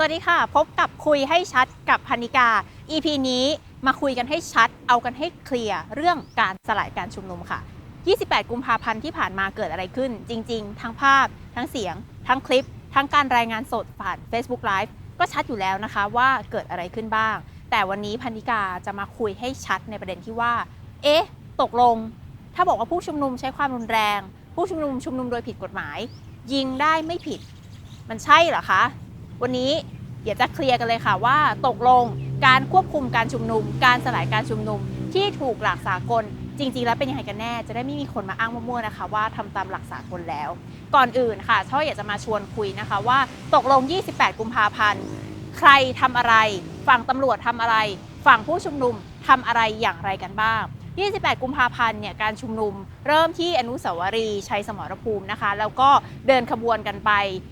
สวัสดีค่ะ พบกับคุยให้ชัดกับพนิกา EP นี้มาคุยกันให้ชัด เอากันให้เคลียร์เรื่องการสลายการชุมนุมค่ะ 28 กุมภาพันธ์ที่ผ่านมาเกิดอะไรขึ้น จริง ๆ ทั้งภาพ ทั้งเสียง ทั้งคลิป ทั้งการรายงานสดผ่าน Facebook Live ก็ชัดอยู่แล้วนะคะว่าเกิดอะไรขึ้นบ้าง แต่วันนี้พันิกาจะมาคุยให้ชัดในประเด็นที่ว่า เอ๊ะ ตกลง ถ้าบอกว่าผู้ชุมนุมใช้ความรุนแรง ผู้ชุมนุมชุมนุมโดยผิดกฎหมาย ยิงได้ไม่ผิด มันใช่เหรอคะวันนี้ เดี๋ยวจะเคลียร์กันเลยค่ะว่าตกลงการควบคุมการชุมนุม การสลายการชุมนุม ที่ถูกหลักสากล จริง ๆ แล้วเป็นยังไงกันแน่ จะได้ไม่มีคนมาอ้างมั่วๆนะคะ ว่าทำตามหลักสากลแล้ว ก่อนอื่นค่ะช่ออยากจะมาชวนคุยนะคะ ว่าตกลง 28 กุมภาพันธ์ใครทำอะไร ฝั่งตำรวจทำอะไร ฝั่งผู้ชุมนุมทำอะไรอย่างไรกันบ้าง 28 กุมภาพันธ์เนี่ยการชุมนุมเริ่มที่อนุสาวรีย์ชัยสมรภูมินะคะ แล้วก็เดินขบวนกันไป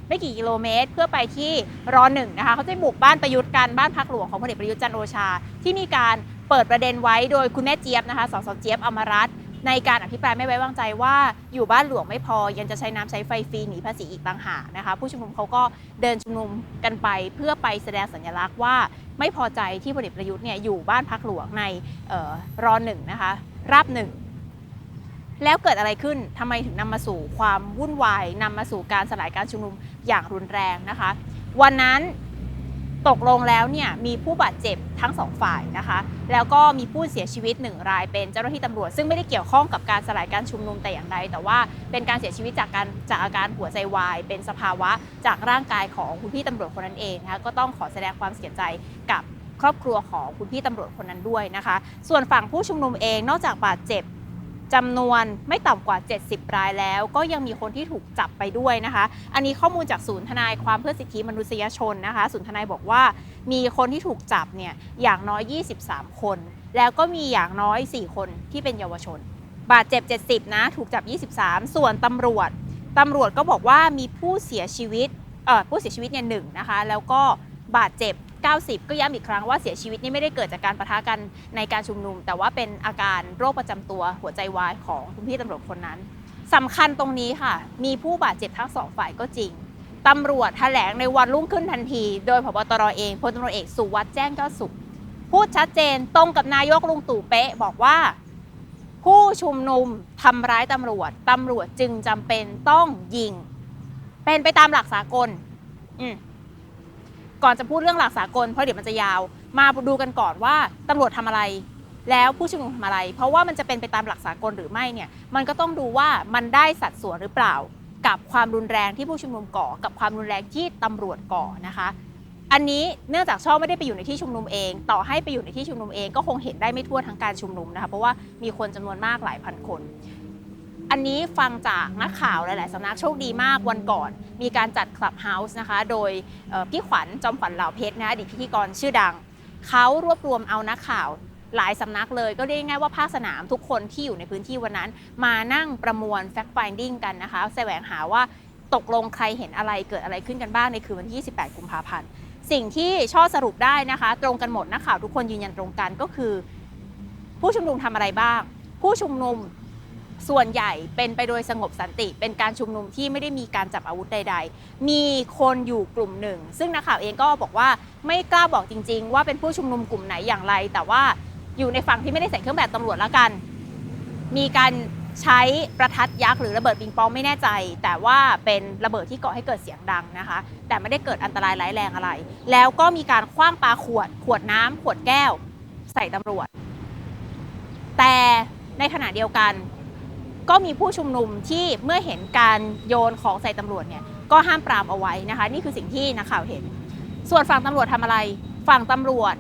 ไม่กี่กิโลเมตร เพื่อไปที่รอหนึ่งนะคะเขาจะบุกบ้านประยุทธ์กันบ้านพักหลวงของพลเอกประยุทธ์จันโอชา ที่มีการเปิดประเด็นไว้โดยคุณแม่เจี๊ยบนะคะสสเจี๊ยบอมรัตน์ ในการอภิปรายไม่ไว้วางใจว่าอยู่บ้านหลวงไม่พอยังจะใช้น้ำใช้ไฟฟรีหนีภาษีอีกต่างหากนะคะ ผู้ชุมนุมเขาก็เดินชุมนุมกันไปเพื่อไปแสดงสัญลักษณ์ว่าไม่พอใจที่พลเอกประยุทธ์เนี่ยอยู่บ้านพักหลวงในออรอหนึ่งนะคะราบหนึ่งแล้วเกิดอะไรขึ้นทำไมถึงนำมาสู่ความวุ่นวายนำมาสู่การสลายการชุมนุมอย่างรุนแรงนะคะ วันนั้น ตกลงแล้วเนี่ยมีผู้บาดเจ็บทั้งสองฝ่ายนะคะ แล้วก็มีผู้เสียชีวิตหนึ่งรายเป็นเจ้าหน้าที่ตำรวจ ซึ่งไม่ได้เกี่ยวข้องกับการสลายการชุมนุมแต่อย่างใดแต่ว่าเป็นการเสียชีวิตจากการจากอาการหัวใจวาย เป็นสภาวะจากร่างกายของคุณพี่ตำรวจคนนั้นเองนะคะก็ต้องขอแสดงความเสียใจกับครอบครัวของคุณพี่ตำรวจคนนั้นด้วยนะคะ ส่วนฝั่งผู้ชุมนุมเองนอกจากบาดเจ็บ จำนวนไม่ต่ำกว่า 70 รายแล้ว ก็ยังมีคนที่ถูกจับไปด้วยนะคะ อันนี้ข้อมูลจากศูนย์ทนายความเพื่อสิทธิมนุษยชนนะคะ ศูนย์ทนายบอกว่า มีคนที่ถูกจับเนี่ยอย่างน้อย 23 คน แล้วก็มีอย่างน้อย 4 คนที่เป็นเยาวชน บาดเจ็บ 70 นะ ถูกจับ 23 ส่วนตำรวจตำรวจก็บอกว่ามีผู้เสียชีวิตเอ่อผู้เสียชีวิตเนี่ยหนึ่งนะคะ แล้วก็บาดเจ็บ 90 ก็ย้ำอีกครั้งว่าเสียชีวิตนี่ไม่ได้เกิดจากการประทะกันในการชุมนุม แต่ว่าเป็นอาการโรคประจำตัวหัวใจวายของคุณพี่ตำรวจคนนั้นสำคัญตรงนี้ค่ะ มีผู้บาดเจ็บทั้งสองฝ่ายก็จริงตำรวจแถลงในวันรุ่งขึ้นทันที โดยพบตรเองพลตำรวจเอกสุวัสด์แจ้งยอดสุข พูดชัดเจนตรงกับนายกลุงตู่เป๊ะบอกว่า ผู้ชุมนุมทำร้ายตำรวจตำรวจจึงจำเป็นต้องยิง เป็นไปตามหลักสากล อืม ก่อนจะพูดเรื่องหลักสากลเพราะเดี๋ยวมันจะยาว มาดูกันก่อนว่าตำรวจทำอะไร แล้วผู้ชุมนุมทำอะไร เพราะว่ามันจะเป็นไปตามหลักสากลหรือไม่เนี่ยมันก็ต้องดูว่ามันได้สัดส่วนหรือเปล่า กับความรุนแรงที่ผู้ชุมนุมก่อ กับความรุนแรงที่ตำรวจก่อนะคะ อันนี้เนื่องจากช่อไม่ได้ไปอยู่ในที่ชุมนุมเอง ต่อให้ไปอยู่ในที่ชุมนุมเองก็คงเห็นได้ไม่ทั่วทั้งการชุมนุมนะคะเพราะว่ามีคนจำนวนมากหลายพันคน อันนี้ฟังจากนักข่าวหลาย ๆ สำนักโชคดีมากวันก่อน มีการจัดคลับเฮาส์นะคะ โดยพี่ขวัญจอมขวัญเหล่าเพชรนะอดีตพิธีกรชื่อดัง เขารวบรวมเอานักข่าวหลายสำนักเลยก็เรียกง่ายว่าภาคสนามทุกคนที่อยู่ในพื้นที่วันนั้น มานั่งประมวล fact finding กันนะคะแสวงหาว่าตกลงใครเห็นอะไรเกิดอะไรขึ้นกันบ้างในคืนวันที่ 28 กุมภาพันธ์ สิ่งที่ช่อสรุปได้นะคะ ตรงกันหมดนักข่าวทุกคนยืนยันตรงกันก็คือ ผู้ชุมนุมทำอะไรบ้าง ผู้ชุมนุม ส่วนใหญ่เป็นไปโดยสงบสันติ เป็นการชุมนุมที่ไม่ได้มีการจับอาวุธใด ๆ มีคนอยู่กลุ่มหนึ่ง ซึ่งนักข่าวเองก็บอกว่าไม่กล้าบอกจริง ๆ ว่าเป็นผู้ชุมนุมกลุ่มไหนอย่างไร แต่ว่าอยู่ในฝั่งที่ไม่ได้ใส่เครื่องแบบตำรวจแล้วกัน มีการใช้ประทัดยักษ์หรือระเบิดปิงปองไม่แน่ใจ แต่ว่าเป็นระเบิดที่ก่อให้เกิดเสียงดังนะคะ แต่ไม่ได้เกิดอันตรายร้ายแรงอะไร แล้วก็มีการคว้างปลาขวด ขวดน้ำขวดแก้ว ใส่ตำรวจ แต่ในขณะเดียวกัน ก็มีผู้ชุมนุมที่เมื่อเห็นการโยนของใส่ตำรวจเนี่ยก็ห้ามปรามเอาไว้นะคะ นี่คือสิ่งที่นักข่าวเห็น ส่วนฝั่งตำรวจทำอะไร ฝั่งตำรวจ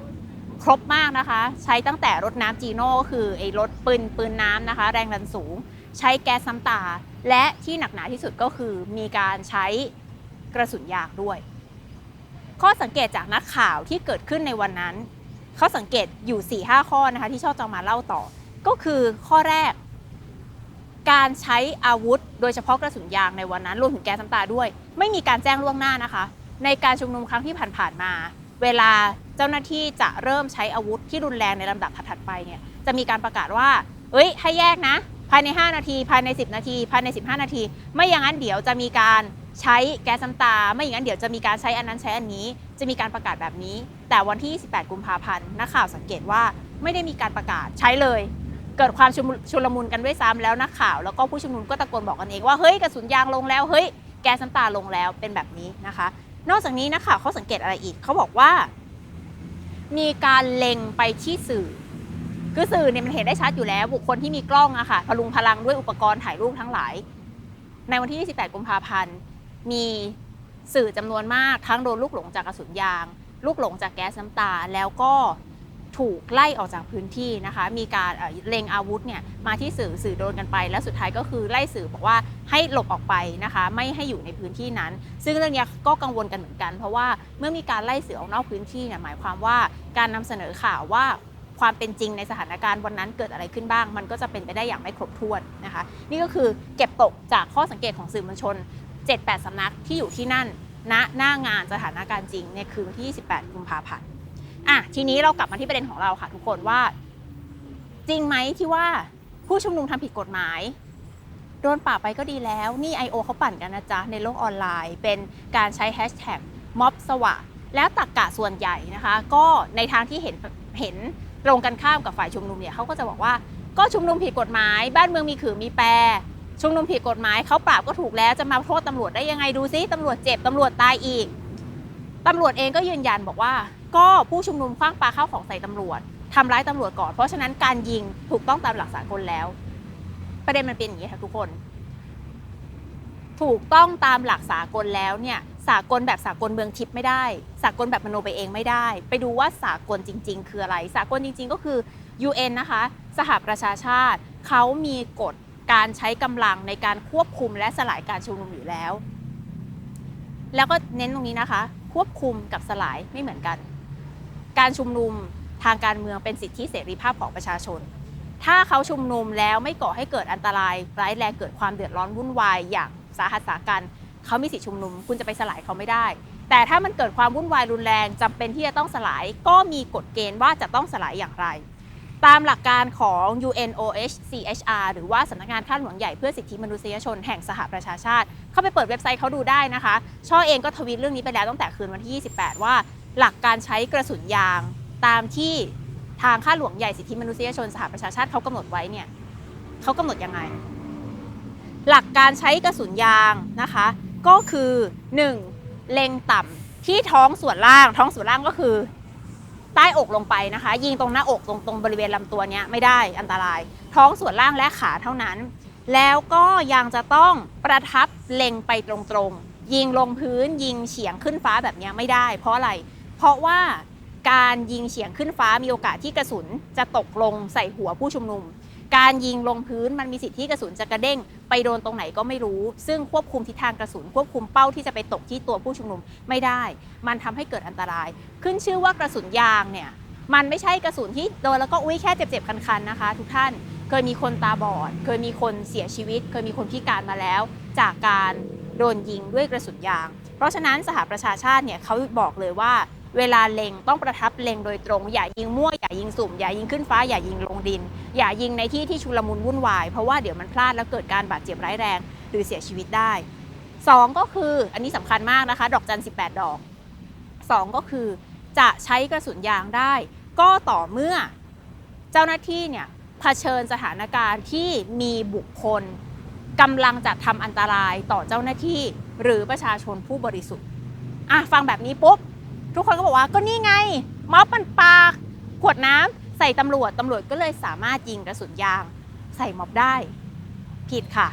ครบมากนะคะ ใช้ตั้งแต่รถน้ำจีโน่ก็คือไอ้รถปืนปืนน้ำนะคะ แรงดันสูง ใช้แก๊สซ้ำตา และที่หนักหนาที่สุดก็คือมีการใช้กระสุนยางด้วย ข้อสังเกตจากนักข่าวที่เกิดขึ้นในวันนั้น เขาสังเกตอยู่4-5ข้อนะคะที่ชอบจะมาเล่าต่อ ก็คือข้อแรก การใช้อาวุธ โดยเฉพาะกระสุนยางในวันนั้นรวมถึงแก๊สน้ำตาด้วย ไม่มีการแจ้งล่วงหน้านะคะ ในการชุมนุมครั้งที่ผ่านๆมา เวลาเจ้าหน้าที่จะเริ่มใช้อาวุธที่รุนแรงในลำดับถัดๆไปเนี่ยจะมีการประกาศว่า เอ้ย ให้แยกนะ ภายใน 5 นาที ภายใน 10 นาที ภายใน 15 นาที ไม่อย่างนั้นเดี๋ยวจะมีการใช้แก๊สน้ำตา ไม่อย่างนั้นเดี๋ยวจะมีการใช้อันนั้นใช้อันนี้ จะมีการประกาศแบบนี้ แต่วันที่ 28 กุมภาพันธ์นักข่าวสังเกตว่าไม่ได้มีการประกาศใช้เลย เกิดความชุลมุนกันด้วยซ้ำแล้วนักข่าว แล้วก็ผู้ชุมนุมก็ตะโกนบอกกันเองว่าเฮ้ยกระสุนยางลงแล้วเฮ้ยแก๊สน้ำตาลงแล้วเป็นแบบนี้นะคะ นอกจากนี้นักข่าวเขาสังเกตอะไรอีกเขาบอกว่า มีการเล็งไปที่สื่อคือสื่อเนี่ยมันเห็นได้ชัดอยู่แล้ว บุคคลที่มีกล้องอะค่ะพลุงพลังด้วยอุปกรณ์ถ่ายรูปทั้งหลาย ในวันที่ 28 กุมภาพันธ์ มีสื่อจำนวนมากทั้งโดนลูกหลงจากกระสุนยาง ลูกหลงจากแก๊สน้ำตา แล้วก็ ถูกไล่ออกจากพื้นที่นะคะ มีการเอ่อเล็งอาวุธเนี่ยมาที่สื่อสื่อโดนกันไป แล้วสุดท้ายก็คือไล่สื่อบอกว่าให้หลบออกไปนะคะ ไม่ให้อยู่ในพื้นที่นั้น ซึ่งเรื่องนี้ก็กังวลกันเหมือนกัน เพราะว่าเมื่อมีการไล่สื่อออกนอกพื้นที่เนี่ยหมายความว่าการนำเสนอข่าวว่าความเป็นจริงในสถานการณ์วันนั้นเกิดอะไรขึ้นบ้าง มันก็จะเป็นไปได้อย่างไม่ครบถ้วนนะคะ นี่ก็คือเก็บตกจากข้อสังเกตของสื่อมวลชน 7-8 สำนักที่อยู่ที่นั่นณหน้างานสถานการณ์จริงในคืนวันที่ 28 กุมภาพันธ์ อะทีนี้เรากลับมาที่ประเด็นของเราค่ะ ทุกคนว่า จริงไหมที่ว่าผู้ชุมนุมทำผิดกฎหมายโดนปราบไปก็ดีแล้ว นี่ I.O. เขาปั่นกันนะจ๊ะ ในโลกออนไลน์ เป็นการใช้แฮชแท็กม็อบสวะ แล้วตักกะส่วนใหญ่นะคะ ก็ในทางที่เห็นเห็นตรงกันข้ามกับฝ่ายชุมนุมเนี่ยเขาก็จะบอกว่าก็ชุมนุมผิดกฎหมาย บ้านเมืองมีขือมีแปรชุมนุมผิดกฎหมายเขาปราบก็ถูกแล้วจะมาโทษตำรวจได้ยังไงดูซิตำรวจเจ็บตำรวจตายอีกตำรวจเองก็ยืนยันบอกว่า ก็ผู้ชุมนุมคว้างปาเข้าของใส่ตำรวจทำร้ายตำรวจก่อน เพราะฉะนั้นการยิงถูกต้องตามหลักสากลแล้ว ประเด็นมันเป็นอย่างนี้ค่ะทุกคน ถูกต้องตามหลักสากลแล้วเนี่ยสากลแบบสากลเมืองทิพย์ไม่ได้ สากลแบบมโนไปเองไม่ได้ ไปดูว่าสากลจริง ๆ คืออะไร สากลจริง ๆ ก็คือ UN นะคะ สหประชาชาติเขามีกฎการใช้กำลังในการควบคุมและสลายการชุมนุมอยู่แล้ว แล้วก็เน้นตรงนี้นะคะ ควบคุมกับสลายไม่เหมือนกัน การชุมนุมทางการเมืองเป็นสิทธิเสรีภาพของประชาชน ถ้าเขาชุมนุมแล้วไม่ก่อให้เกิดอันตรายร้ายแรงเกิดความเดือดร้อนวุ่นวายอย่างสาหัสสากันเขามีสิทธิชุมนุม คุณจะไปสลายเขาไม่ได้ แต่ถ้ามันเกิดความวุ่นวายรุนแรงจำเป็นที่จะต้องสลายก็มีกฎเกณฑ์ว่าจะต้องสลายอย่างไร ตามหลักการของ UNOHCHR หรือว่าสำนักงานข้าหลวงใหญ่เพื่อสิทธิมนุษยชนแห่งสหประชาชาติ เข้าไปเปิดเว็บไซต์เขาดูได้นะคะ ช่อเองก็ทวีตเรื่องนี้ไปแล้วตั้งแต่คืนวันที่ 28 ว่า หลักการใช้กระสุนยางตามที่ทางข้าหลวงใหญ่สิทธิมนุษยชนสหประชาชาติเขากำหนดไว้เนี่ยเขากำหนดยังไง หลักการใช้กระสุนยางนะคะ ก็คือ 1. เล็งต่ำที่ท้องส่วนล่าง ท้องส่วนล่างก็คือ ใต้อกลงไปนะคะ ยิงตรงหน้าอกตรงตรงบริเวณลำตัวเนี้ยไม่ได้อันตราย ท้องส่วนล่างและขาเท่านั้น แล้วก็ยังจะต้องประทับเล็งไปตรงๆยิงลงพื้นยิงเฉียงขึ้นฟ้าแบบเนี้ยไม่ได้ เพราะอะไรเเพราะว่าการยิงเฉียงขึ้นฟ้ามีโอกาสที่กระสุนจะตกลงใส่หัวผู้ชุมนุม การยิงลงพื้นมันมีสิทธิ์ที่กระสุนจะกระเด้ง ไปโดนตรงไหนก็ไม่รู้ ซึ่งควบคุมทิศทางกระสุน ควบคุมเป้าที่จะไปตกที่ตัวผู้ชุมนุมไม่ได้ มันทำให้เกิดอันตราย ขึ้นชื่อว่ากระสุนยางเนี่ยมันไม่ใช่กระสุนที่โดนแล้วก็อุ้ยแค่เจ็บๆคันๆนะคะ ทุกท่านเคยมีคนตาบอด เคยมีคนเสียชีวิต เคยมีคนพิการมาแล้ว จากการโดนยิงด้วยกระสุนยาง เพราะฉะนั้นสหประชาชาติเนี่ยเขาบอกเลยว่า เวลาเล็งต้องประทับเล็งโดยตรง อย่ายิงมั่วอย่ายิงสุ่ม อย่ายิงขึ้นฟ้าอย่ายิงลงดิน อย่ายิงในที่ที่ชุลมุนวุ่นวาย เพราะว่าเดี๋ยวมันพลาดแล้วเกิดการบาดเจ็บร้ายแรง หรือเสียชีวิตได้ 2 ก็คืออันนี้สำคัญมากนะคะ ดอกจัน 18 ดอก 2 ก็คือจะใช้กระสุนยางได้ ก็ต่อเมื่อเจ้าหน้าที่เนี่ยเผชิญสถานการณ์ที่มีบุคคลกำลังจะทำอันตรายต่อเจ้าหน้าที่ หรือประชาชนผู้บริสุทธิ์อะฟังแบบนี้ปุ๊บ ทุกคนก็บอกว่าก็นี่ไงม็อบมันปาขวดน้ำใส่ตำรวจตำรวจก็เลยสามารถยิงกระสุนยาง ใส่ม็อบได้ ผิดค่ะ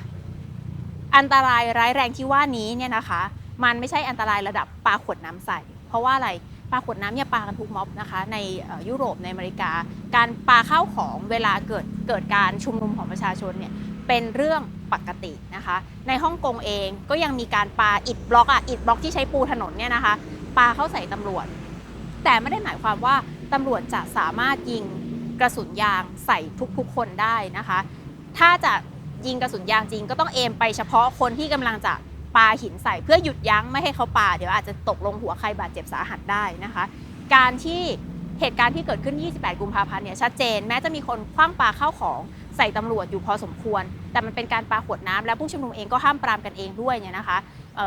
อันตรายร้ายแรงที่ว่านี้เนี่ยนะคะ มันไม่ใช่อันตรายระดับปาขวดน้ำใส่ เพราะว่าอะไรปาขวดน้ำเนี่ยปากันทุกม็อบนะคะ ในยุโรปในอเมริกา การปาข้าวของเวลาเกิดเกิดการชุมนุมของประชาชนเนี่ยเป็นเรื่องปกตินะคะ ในฮ่องกงเองก็ยังมีการปาอิฐบล็อกอะอิฐบล็อกที่ใช้ปูถนนเนี่ยนะคะ ปาเข้าใส่ตำรวจ แต่ไม่ได้หมายความว่าตำรวจจะสามารถยิงกระสุนยางใส่ทุกๆคนได้นะคะ ถ้าจะยิงกระสุนยางจริงก็ต้องเอมไปเฉพาะคนที่กำลังจะปาหินใส่เพื่อหยุดยั้งไม่ให้เขาปาเดี๋ยวอาจจะตกลงหัวใครบาดเจ็บสาหัสได้นะคะ การที่เหตุการณ์ที่เกิดขึ้น 28 กุมภาพันธ์เนี่ยชัดเจน แม้จะมีคนคว้างปาเข้าของใส่ตำรวจอยู่พอสมควร แต่มันเป็นการปาขวดน้ำและผู้ชุมนุมเองก็ห้ามปรามกันเองด้วยเนี่ยนะคะ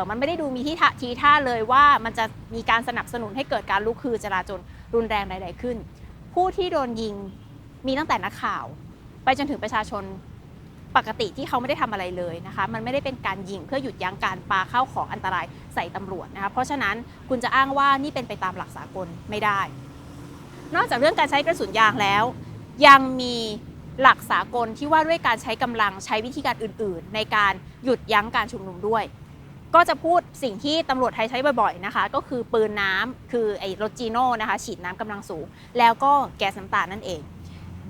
มันไม่ได้ดูมีที่ท่าทีท่าเลยว่ามันจะมีการสนับสนุนให้เกิดการลุกคือจราจรรุนแรงใด ๆ ขึ้น ผู้ที่โดนยิงมีตั้งแต่นักข่าว ไปจนถึงประชาชนปกติที่เขาไม่ได้ทำอะไรเลยนะคะ มันไม่ได้เป็นการยิงเพื่อหยุดยั้งการปาเข้าของอันตรายใส่ตำรวจนะคะ เพราะฉะนั้นคุณจะอ้างว่านี่เป็นไปตามหลักสากลไม่ได้ นอกจากเรื่องการใช้กระสุนยางแล้ว ยังมีหลักสากลที่ว่าด้วยการใช้กำลังใช้วิธีการอื่น ๆ ในการหยุดยั้งการชุมนุมด้วย ก็จะพูดสิ่งที่ตำรวจไทยใช้บ่อยๆนะคะ ก็คือปืนน้ำคือไอ้รถจีโน่นะคะ ฉีดน้ำกำลังสูง แล้วก็แก๊สน้ำตานั่นเอง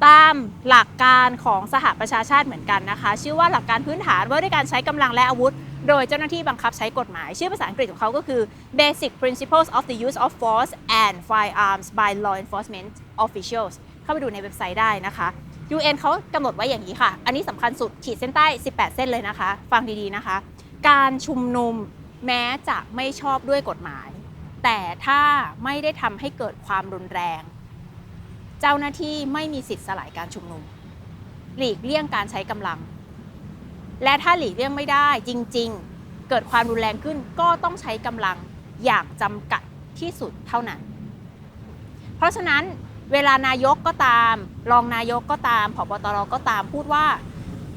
ตามหลักการของสหประชาชาติเหมือนกันนะคะ ชื่อว่าหลักการพื้นฐานว่าด้วยการใช้กำลังและอาวุธ โดยเจ้าหน้าที่บังคับใช้กฎหมาย ชื่อภาษาอังกฤษของเขาก็คือ Basic Principles of the Use of Force and Firearms by Law Enforcement Officials เข้าไปดูในเว็บไซต์ได้นะคะ UN เขากำหนดไว้อย่างนี้ค่ะ อันนี้สำคัญสุดขีดเส้นใต้ 18 เส้นเลยนะคะ ฟังดีๆนะคะ การชุมนุมแม้จะไม่ชอบด้วยกฎหมาย แต่ถ้าไม่ได้ทำให้เกิดความรุนแรง เจ้าหน้าที่ไม่มีสิทธิ์สลายการชุมนุม หลีกเลี่ยงการใช้กำลัง และถ้าหลีกเลี่ยงไม่ได้จริง ๆ เกิดความรุนแรงขึ้นก็ต้องใช้กำลังอย่างจำกัดที่สุดเท่านั้น เพราะฉะนั้นเวลานายกก็ตาม รองนายกก็ตามผบตรก็ตามพูดว่า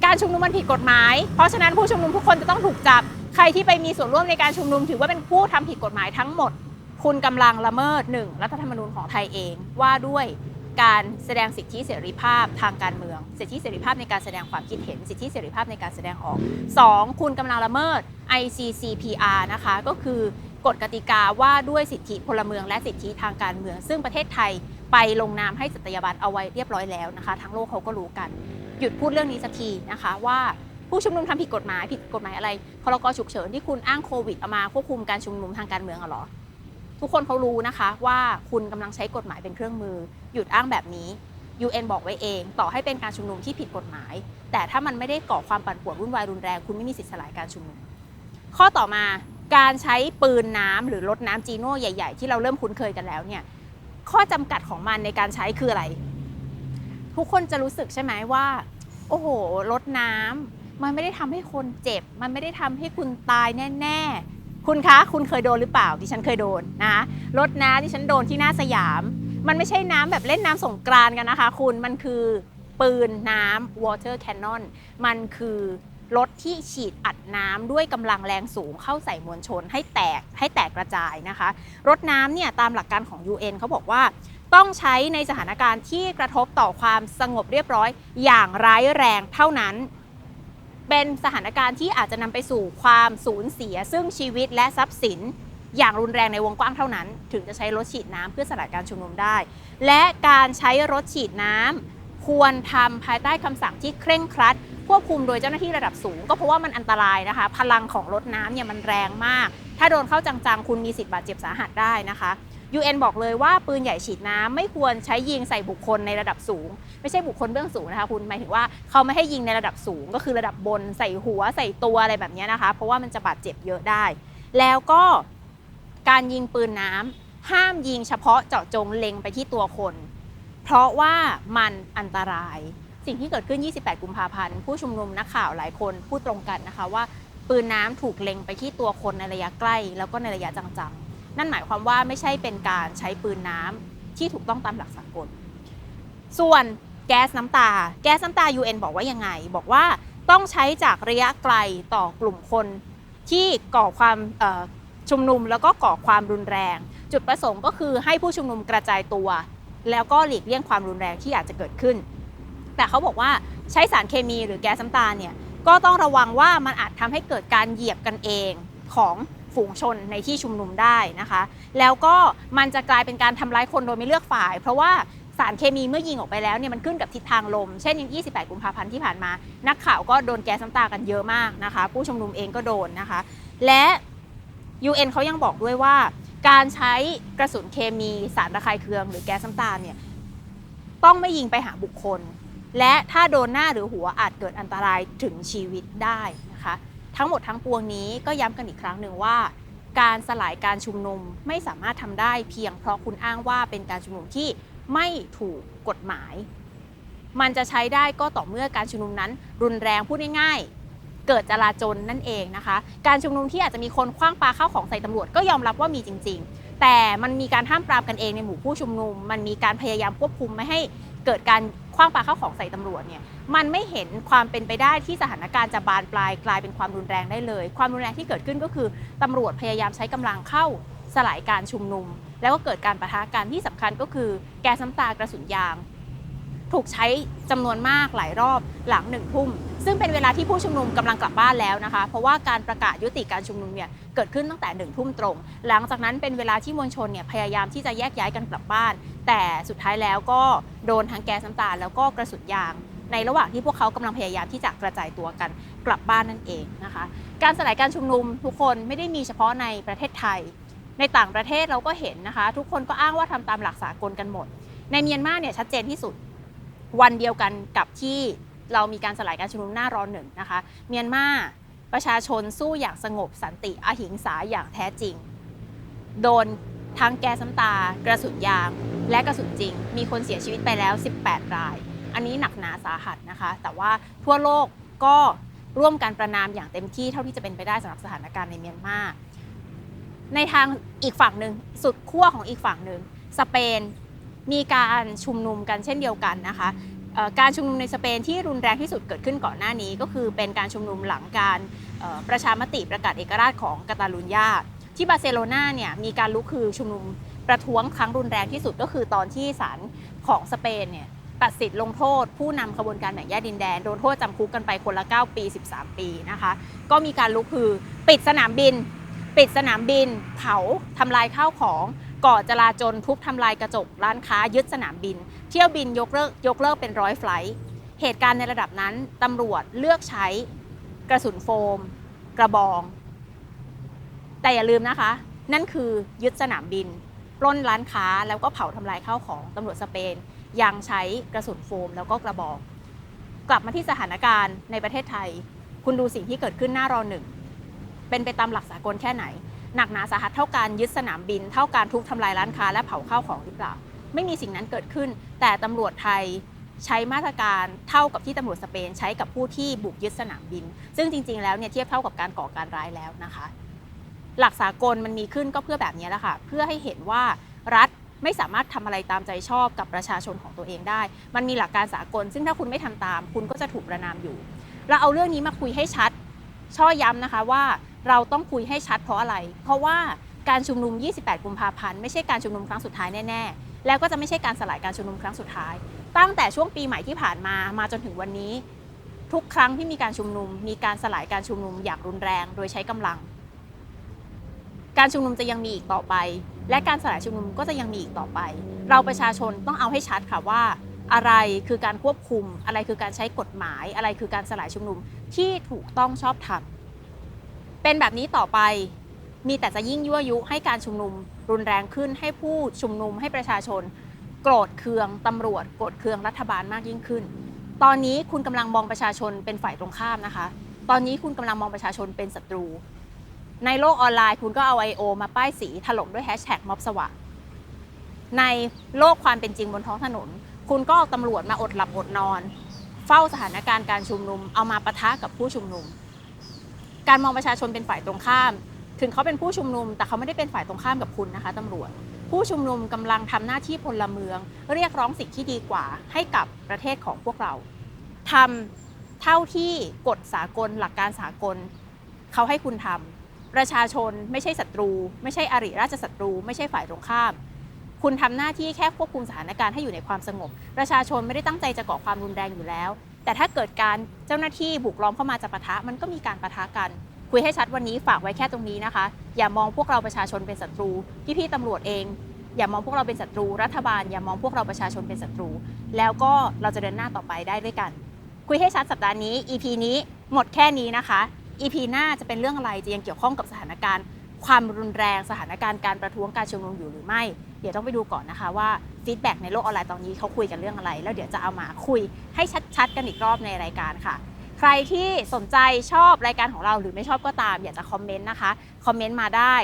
การชุมนุมมันผิดกฎหมาย เพราะฉะนั้นผู้ชุมนุมทุกคนจะต้องถูกจับ ใครที่ไปมีส่วนร่วมในการชุมนุมถือว่าเป็นผู้ทำผิดกฎหมายทั้งหมด คุณกำลังละเมิดหนึ่งรัฐธรรมนูญของไทยเองว่าด้วยการแสดงสิทธิเสรีภาพทางการเมือง สิทธิเสรีภาพในการแสดงความคิดเห็น สิทธิเสรีภาพในการแสดงออก 2. คุณกำลังละเมิด ICCPR นะคะ ก็คือกฎกติกาว่าด้วยสิทธิพลเมืองและสิทธิทางการเมือง ซึ่งประเทศไทยไปลงนามให้สัตยาบันเอาไว้เรียบร้อยแล้วนะคะ ทั้งโลกเขาก็รู้กัน หยุดพูดเรื่องนี้สักทีนะคะว่าผู้ชุมนุมทำผิดกฎหมายผิดกฎหมายอะไรพรกฉุกเฉินที่คุณอ้างโควิดเอามาควบคุมการชุมนุมทางการเมืองเหรอ ทุกคนเขารู้นะคะว่าคุณกำลังใช้กฎหมายเป็นเครื่องมือ หยุดอ้างแบบนี้ UN บอกไว้เอง ต่อให้เป็นการชุมนุมที่ผิดกฎหมาย แต่ถ้ามันไม่ได้ก่อความปั่นป่วนวุ่นวายรุนแรงคุณไม่มีสิทธิ์สลายการชุมนุม ข้อต่อมาการใช้ปืนน้ำหรือรถน้ำจีโน่ใหญ่ ๆ ที่เราเริ่มคุ้นเคยกันแล้วเนี่ยข้อจำกัดของมันในการใช้คืออะไร ทุกคนจะรู้สึกใช่ไหมว่า โอ้โหรถน้ำมันไม่ได้ทำให้คนเจ็บ มันไม่ได้ทำให้คุณตายแน่ ๆ คุณคะคุณเคยโดนหรือเปล่าดิฉันเคยโดนนะรถน้ำที่ฉันโดนที่หน้าสยาม มันไม่ใช่น้ำแบบเล่นน้ำสงกรานกันนะคะ คุณมันคือปืนน้ำ water cannon มันคือรถที่ฉีดอัดน้ำด้วยกำลังแรงสูงเข้าใส่มวลชนให้แตกให้แตกกระจายนะคะ รถน้ำเนี่ยตามหลักการของ UN เขาบอกว่า ต้องใช้ในสถานการณ์ที่กระทบต่อความสงบเรียบร้อยอย่างร้ายแรงเท่านั้น เป็นสถานการณ์ที่อาจจะนำไปสู่ความสูญเสีย ซึ่งชีวิตและทรัพย์สิน อย่างรุนแรงในวงกว้างเท่านั้น ถึงจะใช้รถฉีดน้ำเพื่อสลายการชุมนุมได้ และการใช้รถฉีดน้ำควรทำภายใต้คำสั่งที่เคร่งครัดควบคุมโดยเจ้าหน้าที่ระดับสูง ก็เพราะว่ามันอันตรายนะคะ พลังของรถน้ำเนี่ยมันแรงมาก ถ้าโดนเข้าจังๆ คุณมีสิทธิ์บาดเจ็บสาหัสได้นะคะ UN บอกเลยว่าปืนใหญ่ฉีดน้ำไม่ควรใช้ยิงใส่บุคคลในระดับสูง ไม่ใช่บุคคลเบื้องสูงนะคะคุณหมายถึงว่าเขาไม่ให้ยิงในระดับสูง ก็คือระดับบนใส่หัวใส่ตัวอะไรแบบนี้นะคะ เพราะว่ามันจะบาดเจ็บเยอะได้ แล้วก็การยิงปืนน้ำห้ามยิงเฉพาะเจาะจงเล็งไปที่ตัวคน เพราะว่ามันอันตราย สิ่งที่เกิดขึ้น 28 กุมภาพันธ์ผู้ชุมนุมนักข่าวหลายคนพูดตรงกันนะคะว่าปืนน้ำถูกเล็งไปที่ตัวคนในระยะใกล้ แล้วก็ในระยะจังๆ นั่นหมายความว่าไม่ใช่เป็นการใช้ปืนน้ำที่ถูกต้องตามหลักสากล ส่วนแก๊สน้ำตา แก๊สน้ำตา UN บอกว่ายังไง บอกว่าต้องใช้จากระยะไกลต่อกลุ่มคนที่ก่อความชุมนุมแล้วก็ก่อความรุนแรง จุดประสงค์ก็คือให้ผู้ชุมนุมกระจายตัว แล้วก็หลีกเลี่ยงความรุนแรงที่อาจจะเกิดขึ้น แต่เขาบอกว่าใช้สารเคมีหรือแก๊สน้ำตาเนี่ยก็ต้องระวังว่ามันอาจทำให้เกิดการเหยียบกันเองของ ฝูงชนในที่ชุมนุมได้นะคะ แล้วก็มันจะกลายเป็นการทำร้ายคนโดยไม่เลือกฝ่าย เพราะว่าสารเคมีเมื่อยิงออกไปแล้วเนี่ยมันขึ้นกับทิศทางลม เช่นอย่าง28 กุมภาพันธ์ที่ผ่านมา นักข่าวก็โดนแก๊สน้ำตากันเยอะมากนะคะ ผู้ชุมนุมเองก็โดนนะคะ และ UN เขายังบอกด้วยว่า การใช้กระสุนเคมีสารระคายเคืองหรือแก๊สน้ำตาเนี่ยต้องไม่ยิงไปหาบุคคล และถ้าโดนหน้าหรือหัวอาจเกิดอันตรายถึงชีวิตได้ ทั้งหมดทั้งปวงนี้ก็ย้ำกันอีกครั้งหนึ่งว่า การสลายการชุมนุมไม่สามารถทำได้เพียงเพราะคุณอ้างว่าเป็นการชุมนุมที่ไม่ถูกกฎหมาย มันจะใช้ได้ก็ต่อเมื่อการชุมนุมนั้น รุนแรงพูดง่ายๆ เกิดจลาจลนั่นเองนะคะ การชุมนุมที่อาจจะมีคนคว้างปาข้าวของใส่ตำรวจก็ยอมรับว่ามีจริง ๆ แต่มันมีการห้ามปรามกันเองในหมู่ผู้ชุมนุม มันมีการพยายามควบคุมไม่ให้เกิดการ คว้างปาเข้าของใส่ตำรวจเนี่ยมันไม่เห็นความเป็นไปได้ที่สถานการณ์จะบานปลายกลายเป็นความรุนแรงได้เลย ความรุนแรงที่เกิดขึ้นก็คือตำรวจพยายามใช้กำลังเข้าสลายการชุมนุม แล้วก็เกิดการปะทะกันที่สำคัญก็คือ แก๊สน้ำตากระสุนยาง ถูกใช้จำนวนมากหลายรอบหลังหนึ่งทุ่ม ซึ่งเป็นเวลาที่ผู้ชุมนุมกำลังกลับบ้านแล้วนะคะ เพราะว่าการประกาศยุติการชุมนุมเนี่ยเกิดขึ้นตั้งแต่หนึ่งทุ่มตรง หลังจากนั้นเป็นเวลาที่มวลชนเนี่ยพยายามที่จะแยกย้ายกันกลับบ้าน แต่สุดท้ายแล้วก็โดนทั้งแก๊สน้ำตาแล้วก็กระสุนยาง ในระหว่างที่พวกเขากำลังพยายามที่จะกระจายตัวกันกลับบ้านนั่นเองนะคะ การสลายการชุมนุมทุกคนไม่ได้มีเฉพาะในประเทศไทย ในต่างประเทศเราก็เห็นนะคะ ทุกคนก็อ้างว่าทำตามหลักสากลกันหมด ในเมียนมาเนี่ยชัดเจนที่สุด วันเดียวกันกับที่เรามีการสลายการชุมนุมหน้ารอนหนึ่งนะคะ เมียนมาประชาชนสู้อย่างสงบสันติอหิงสาอย่างแท้จริง โดนทั้งแก๊สน้ำตา กระสุนยาง และกระสุนจริง มีคนเสียชีวิตไปแล้ว 18 ราย อันนี้หนักหนาสาหัสนะคะ แต่ว่าทั่วโลกก็ร่วมกันประนามอย่างเต็มที่เท่าที่จะเป็นไปได้สำหรับสถานการณ์ในเมียนมาในทางอีกฝั่งหนึ่งสุดขั้วของอีกฝั่งหนึ่งสเปน มีการชุมนุมกันเช่นเดียวกันนะคะการชุมนุมในสเปนที่รุนแรงที่สุดเกิดขึ้นก่อนหน้านี้ ก็คือเป็นการชุมนุมหลังการประชามติประกาศเอกราชของกาตาลุญญาที่บาร์เซโลนาเนี่ยมีการลุกคือชุมนุมประท้วงครั้งรุนแรงที่สุดก็คือตอนที่ศาลของสเปนเนี่ยตัดสิทธิ์ลงโทษ ผู้นำขบวนการแบ่งแยกดินแดนโดนโทษจำคุกกันไปคนละ 9 ปี 13 ปีนะคะก็มีการลุกคือปิดสนามบิน ปิดสนามบิน เผาทำลายข้าวของ ก่อจลาจลทุบทำลายกระจก ร้านค้ายึดสนามบิน เที่ยวบินยกเลิกยกเลิกเป็นร้อยไฟล์เหตุการณ์ในระดับนั้นตำรวจเลือกใช้กระสุนโฟม กระบอง แต่อย่าลืมนะคะ นั่นคือยึดสนามบินปล้นร้านค้าแล้วก็เผาทำลายข้าวของตำรวจสเปน ยังใช้กระสุนโฟมแล้วก็กระบอก กลับมาที่สถานการณ์ในประเทศไทย คุณดูสิ่งที่เกิดขึ้นหน้ารอหนึ่งเป็นไปตามหลักสากลแค่ไหน หนักหนาสาหัสเท่าการยึดสนามบิน เท่าการทุบทำลายร้านค้าและเผาข้าวของหรือเปล่า ไม่มีสิ่งนั้นเกิดขึ้น แต่ตำรวจไทยใช้มาตรการเท่ากับที่ตำรวจสเปนใช้กับผู้ที่บุกยึดสนามบิน ซึ่งจริง ๆ แล้วเนี่ยเทียบเท่ากับการก่อการร้ายแล้วนะคะ หลักสากลมันมีขึ้นก็เพื่อแบบนี้แหละค่ะ เพื่อให้เห็นว่ารัฐไม่สามารถทำอะไรตามใจชอบกับประชาชนของตัวเองได้ มันมีหลักการสากล ซึ่งถ้าคุณไม่ทำตาม คุณก็จะถูกประนามอยู่ เราเอาเรื่องนี้มาคุยให้ชัด ช่อย้ำนะคะว่า เราต้องคุยให้ชัดเพราะอะไร เพราะว่าการชุมนุม 28 กุมภาพันธ์ไม่ใช่การชุมนุมครั้งสุดท้ายแน่ๆ แล้วก็จะไม่ใช่การสลายการชุมนุมครั้งสุดท้าย ตั้งแต่ช่วงปีใหม่ที่ผ่านมามาจนถึงวันนี้ ทุกครั้งที่มีการชุมนุม มีการสลายการชุมนุมอย่างรุนแรง โดยใช้กำลัง การชุมนุมจะยังมีอีกต่อไป และการสลายชุมนุมก็จะยังมีอีกต่อไป เราประชาชนต้องเอาให้ชัดค่ะว่าอะไรคือการควบคุม อะไรคือการใช้กฎหมาย อะไรคือการสลายชุมนุมที่ถูกต้องชอบธรรม เป็นแบบนี้ต่อไปมีแต่จะยิ่งยั่วยุให้การชุมนุมรุนแรงขึ้นให้ผู้ชุมนุมให้ประชาชน โกรธเคืองตำรวจ โกรธเคืองรัฐบาลมากยิ่งขึ้น ตอนนี้คุณกำลังมองประชาชนเป็นฝ่ายตรงข้ามนะคะ ตอนนี้คุณกำลังมองประชาชนเป็นศัตรู ในโลกออนไลน์คุณก็เอา I.O. มาป้ายสีถล่มด้วยแฮชแท็กม็อบสวะในโลกความเป็นจริงบนท้องถนน คุณก็เอาตำรวจมาอดหลับอดนอน เฝ้าสถานการณ์การชุมนุม เอามาปะทะกับผู้ชุมนุม การมองประชาชนเป็นฝ่ายตรงข้าม ถึงเขาเป็นผู้ชุมนุม แต่เขาไม่ได้เป็นฝ่ายตรงข้ามกับคุณนะคะตำรวจ ผู้ชุมนุมกำลังทำหน้าที่พลเมือง เรียกร้องสิ่งที่ดีกว่า ให้กับประเทศของพวกเราทำเท่าที่กฎสากลหลักการสากล เขาให้คุณทำประชาชนไม่ใช่ศัตรู ไม่ใช่อริราชศัตรู ไม่ใช่ฝ่ายตรงข้าม คุณทำหน้าที่แค่ควบคุมสถานการณ์ให้อยู่ในความสงบ ประชาชนไม่ได้ตั้งใจจะก่อความรุนแรงอยู่แล้ว แต่ถ้าเกิดการเจ้าหน้าที่บุกล้อมเข้ามาจะปะทะมันก็มีการปะทะกัน คุยให้ชัดวันนี้ฝากไว้แค่ตรงนี้นะคะ อย่ามองพวกเราประชาชนเป็นศัตรูพี่ๆตำรวจเอง อย่ามองพวกเราเป็นศัตรูรัฐบาล อย่ามองพวกเราประชาชนเป็นศัตรู แล้วก็เราจะเดินหน้าต่อไปได้ด้วยกัน คุยให้ชัดสัปดาห์นี้ EP นี้หมดแค่นี้นะคะ EP หน้าจะเป็นเรื่องอะไรจะยังเกี่ยวข้องกับสถานการณ์ ความรุนแรงสถานการณ์การประท้วงการชุมนุมอยู่หรือไม่ เดี๋ยวต้องไปดูก่อนนะคะว่า ฟีดแบ็กในโลกออนไลน์ตอนนี้เขาคุยกันเรื่องอะไร แล้วเดี๋ยวจะเอามาคุยให้ชัดๆ กันอีกรอบในรายการค่ะ ใครที่สนใจชอบรายการของเราหรือไม่ชอบก็ตาม อยากจะคอมเมนต์นะคะ คอมเมนต์มาได้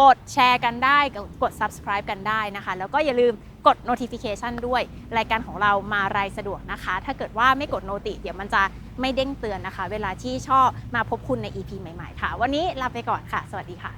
กดแชร์กันได้ กด subscribe กันได้นะคะ แล้วก็อย่าลืมกด notification ด้วย รายการของเรามารายสะดวกนะคะ ถ้าเกิดว่าไม่กดโนติ เดี๋ยวมันจะไม่เด้งเตือนนะคะ เวลาที่ชอบมาพบคุณใน EP ใหม่ๆ ค่ะ วันนี้ลาไปก่อนค่ะ สวัสดีค่ะ